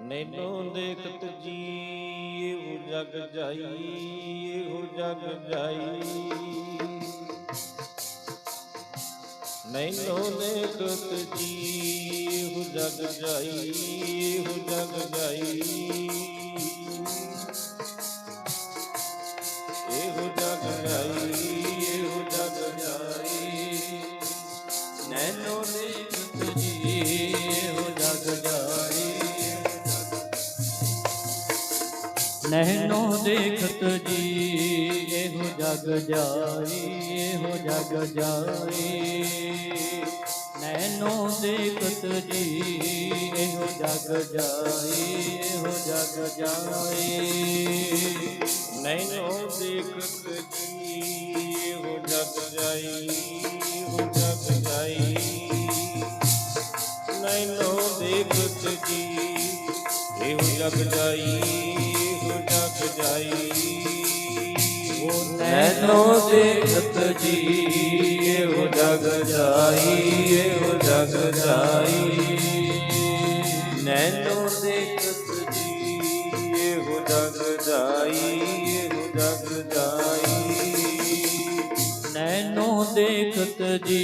Nano ਦੇਖਤ ਜੀ ਇਹੋ ਜਗ ਜਾਈ ਇਹੋ ਜਗ ਜਾਈ। ਨੈਨੋ ਦੇਖਤ ਜੀ ਜਗ ਜਾਈ ਇਹੋ ਜਗ ਜਾਈ। ਇਹੋ ਜਗ ਜਾਈ, ਇਹੋ ਜਗ ਜਾਈ। ਨੈਨੋ ਦੇਖਤ ਜੀ ਨੈਨੋ ਦੇਖਤ ਜੀ, ਇਹੋ ਜਗ ਜਾਈ, ਇਹੋ ਜਗ ਜਾਈ। ਨੈਨੋ ਦੇਖਤ ਜੀ, ਇਹੋ ਜਗ ਜਾਈ, ਇਹੋ ਜਗ ਜਾਈ। ਨੈਨੋ ਦੇਖਤ ਜੀ, ਇਹੋ ਜਗ ਜਾਈ, ਇਹੋ ਜਗ ਜਾਈ। ਨੈਨੋ ਦੇਖਤ ਜੀ, ਇਹੋ ਜਗ ਜਾਈ। ਜਾਈ ਨੈਨੋ ਦੇਖਤ ਜੀ ਇਹੋ ਜਗ ਜਾਈ ਇਹੋ ਜਗ ਜਾਈ ਨੈਨੋ ਦੇਖਤ ਜੀ ਇਹੋ ਜਗ ਜਾਈ ਇਹੋ ਜਗ ਜਾਈ ਨੈਨੋ ਦੇਖਤ ਜੀ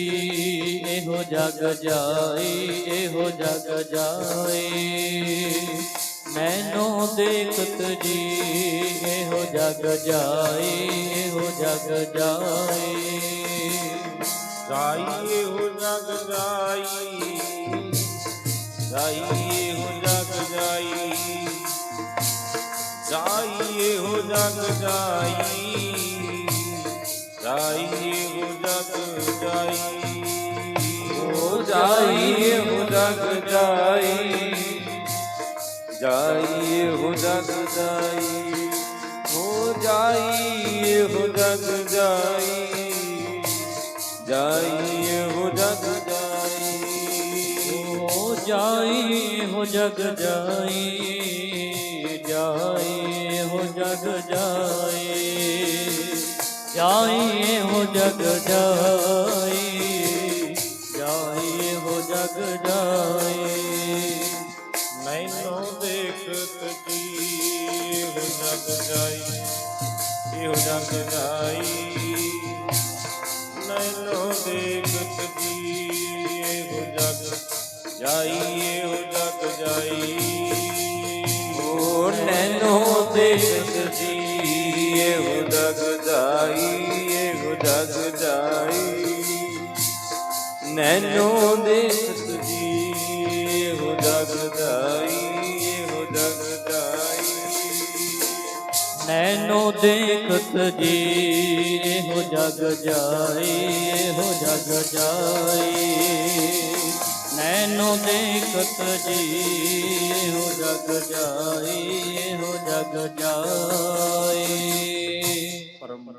ਇਹੋ ਜਗ ਜਾਈ ਇਹੋ ਜਗ ਜਾਈ ਨੈਨੋ ਦੇਖਤ ਜੀ ਇਹੋ ਜਗ ਜਾਈ ਇਹੋ ਜਗ ਜਾਈ ਜਾਈ ਇਹੋ ਜਗ ਜਾਈ ਜਾਈ ਇਹੋ ਜਗ ਜਾਈ ਜਾਈ ਇਹੋ ਜਗ ਜਾਈ ਜਾਈ ਇਹੋ ਜਗ ਜਾਈ। ਹੋ ਜਾਈ ਇਹੋ ਜਗ ਜਾਈ। ਜਾਈ ਇਹੋ ਜਗ ਜਾਈ ਹੋ ਜਾਈ ਇਹੋ ਜਗ ਜਾਈ ਜਾਈ ਇਹੋ ਜਗ ਜਾਈ ਹੋ ਜਾਈ ਹੋ ਜਗ ਜਾਈ ਜਾਈ ਹੋ ਜਗ ਜਾਈ ਜਾਈ ਹੋ ਜਗ ਜਾਈ ਦੇਖਤ ਜੀ ਇਹੋ ਜਗ ਜਾਈ, ਇਹੋ ਜਗ ਜਾਈ। ਮੈਨੂੰ ਦੇਖਤ ਜੀ ਇਹੋ ਜਗ ਜਾਈ, ਇਹੋ ਜਗ ਜਾਈ। ਓ ਨੈਨੋ ਦੇਖਤ ਜੀ ਇਹੋ ਜਗ ਜਾਈ, ਇਹੋ ਜਗ ਜਾਈ। ਨੈਨੋ ਦੇਖਤ ਜੀ ਇਹੋ ਜਗ ਜਾਈ। ਨੈਨੋ ਦੇਖਤ ਜੀ, ਇਹੋ ਜਗ ਜਾਈ, ਇਹੋ ਜਗ ਜਾਈ। ਨੈਨੋ ਦੇਖਤ ਜੀ, ਇਹੋ ਜਗ ਜਾਈ, ਇਹੋ ਜਗ ਜਾਈ।